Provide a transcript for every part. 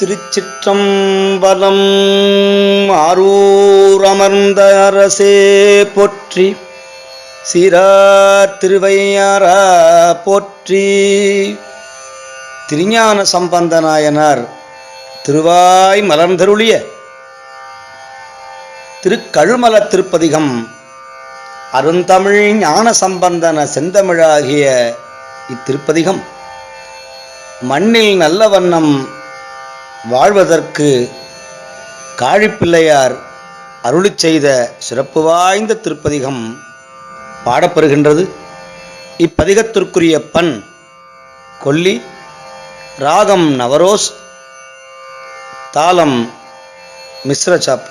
திருச்சிற்றம்பலம் ஆரூர் அமர்ந்த அரசே போற்றி. சீரார் திருவையாரா போற்றி. திருஞான சம்பந்தநாயனார் திருவாய் மலர்ந்தருளிய திருக்கழுமல திருப்பதிகம் அருந்தமிழ் ஞான சம்பந்தன செந்தமிழாகிய இத்திருப்பதிகம். மண்ணில் நல்ல வண்ணம் வாழ்வதற்கு காழிப்பிள்ளையார் அருளிச் செய்த சிறப்பு வாய்ந்த திருப்பதிகம் பாடப்பெறுகின்றது இப்பதிகத்திற்குரிய பண் கொல்லி ராகம் நவரோஸ் தாளம் மிஸ்ரசாப்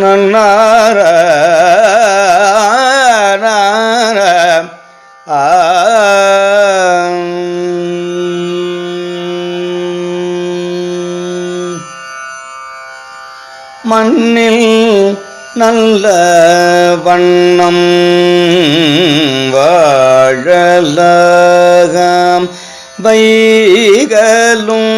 நன்னார நல்ல வண்ணம் வாழலாம் வைகளும்.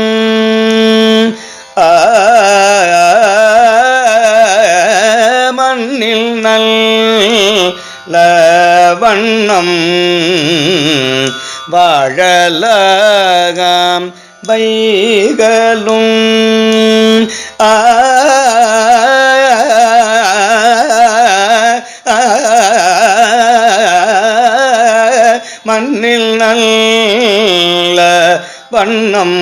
மண்ணில் நல்ல வண்ணம் வாழலாம் வைகளும் ஆ மண்ணில் நல்ல வண்ணம்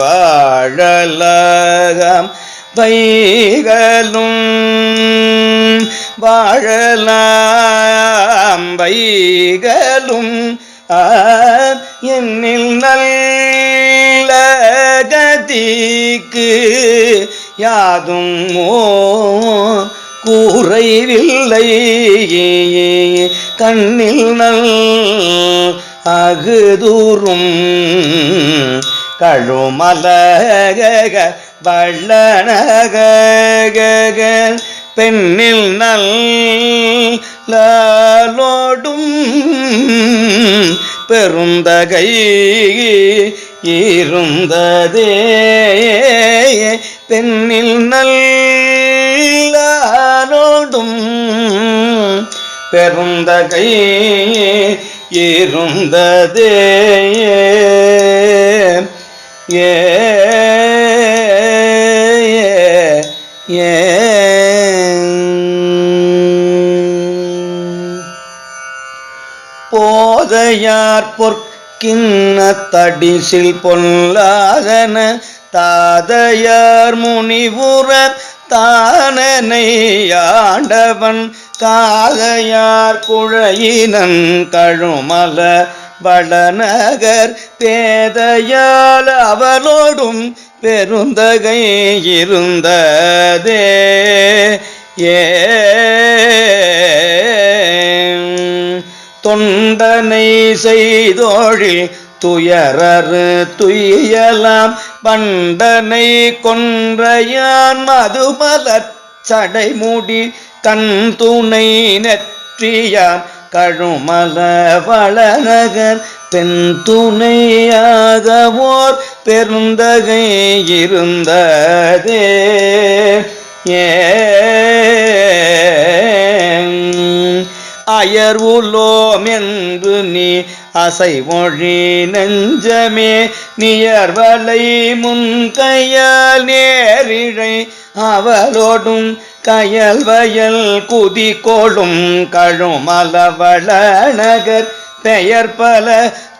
வாழலகம் வைகளும் வாழலாம் வைகளும் என்னில் நல்ல கதிக்கு யாதும் ஓ கூறைவில்லை கண்ணில் நல் அகுதூரும் கழுமலக வள்ளனக பெண்ணில் நல் லாலோடும் பெருந்தகை இருந்ததே பெண்ணில் நல்லாரோடும் பெருந்தகை இருந்ததே ஏ போதையார் போதையார் பொற்கிண்ண தடிசில் பொல்லாதன தாதையார் முனிவுரர் தானனை ஆண்டவன் காதையார் குழையினன் கழுமல வளநகர் பேதையால் அவளோடும் பெருந்தகை இருந்ததே. ஏ தொன் தொண்டனை செய்தோழில் துயரறு துயலாம் பண்டனை கொன்றையான் மதுமலச் சடைமுடி கண் துணை நெற்றியான் கழுமல வளநகர் தென் துணையாகவோர் பெருந்தகை இருந்ததே. ஏ அயர் என்று நீ அசைமொழி நெஞ்சமே நியர்வலை முன்கையால் நேரிழை அவளோடும் கயல் வயல் குதி கோளும் கழுமலவள நகர் பெயர் பல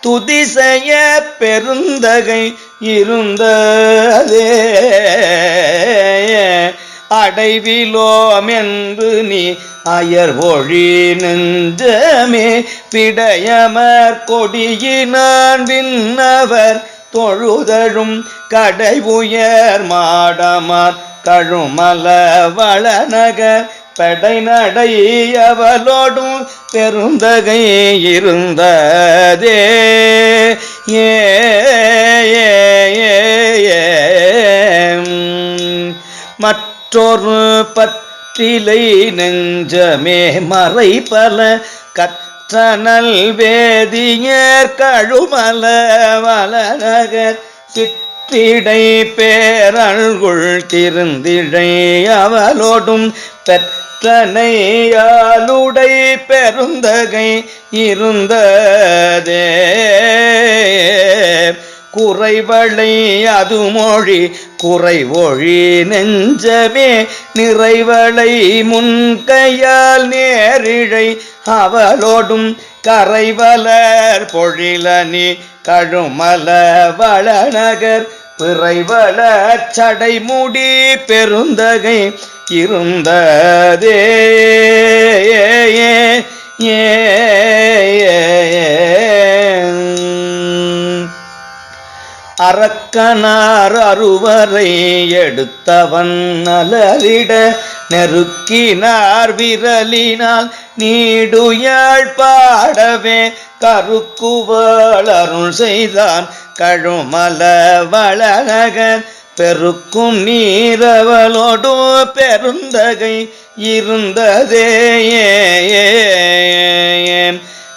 துதி பெருந்தகை இருந்ததே. அடைவிலோம் என்று நீ அயர் ஒழி நெஞ்சமே பிடையமர் கொடியினான் விண்ணவர் தொழுதழும் கடை உயர் மாடமார் கழுமல வளநகர் படை நடை அவளோடும் பெருந்தகை இருந்ததே ஏ மற்ற மற்றொரு பற்றிலை நெஞ்சமே மறை பல கற்றனல் வேதியர் கழுமல வளநகர் சிற்றிடை பேரள்குள் திருந்திழை அவளோடும் பெற்றனையாலுடை பெருந்தகை இருந்ததே. குறைவளை அது மொழி குறைவொழி நெஞ்சமே நிறைவளை முன்கையால் நேரிழை அவளோடும் கரைவலர் பொழிலனி கழுமல வளநகர் பிறைவள சடைமுடி பெருந்தகை இருந்ததே. அரக்கனார் அருவரை எடுத்தவன் நலரிட நெருக்கினார் விரலினால் நீடுயாழ் பாடவே கருக்குவள் அருள் செய்தான் கழுமல வளகன் பெருக்கும் நீரவளோடு பெருந்தகை இருந்ததே.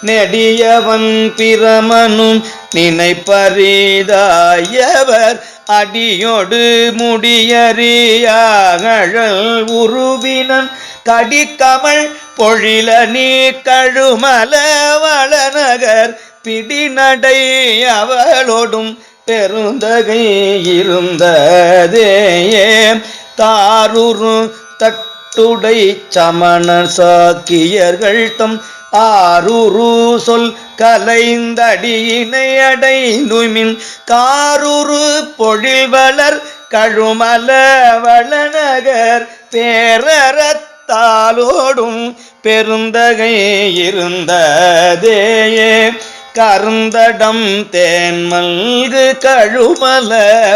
நெடியவன் பிரமனும் நினைப்பரிதாயவர் அடியோடு முடியறியாகழல் உருவினன் கடிக்கமல் பொழில நீ கழுமல வளநகர் பிடிநடை அவளோடும் பெருந்தகை இருந்ததேயே. தாருரு தட்டுடை சமண சாக்கியர்கள் தம் ஆருரு சொல் கலைந்தடியினை அடைந்துமின் காருரு பொழில் வளர் கழுமல வளநகர் பேரறத்தாலோடும் பெருந்தகை இருந்ததேயே. கருந்தடம் தேன்மல்கு கழுமல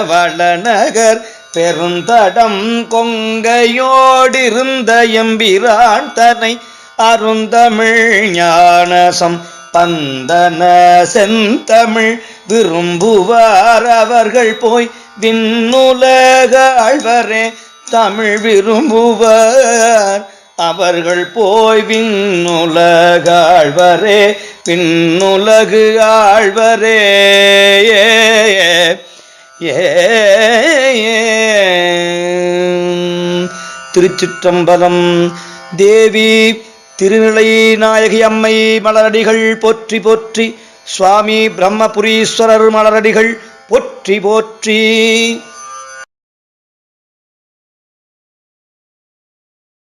வளநகர் பெருந்தடம் கொங்கையோடிருந்த எம்பிரான் தனை அருந்தமிழ் ஞானசம் பந்தன செந்தமிழ் விரும்புவார் அவர்கள் போய் விண்ணுலக ஆழ்வரே தமிழ் விரும்புவார். அவர்கள் போய் விண்ணுலக ஆழ்வரே விண்ணுலகு ஆழ்வரே. ஏ திருச்சிற்றம்பலம் தேவி திருநிலை நாயகி அம்மை மலரடிகள் போற்றி போற்றி சுவாமி பிரம்மபுரீஸ்வரர் மலரடிகள் போற்றி போற்றி.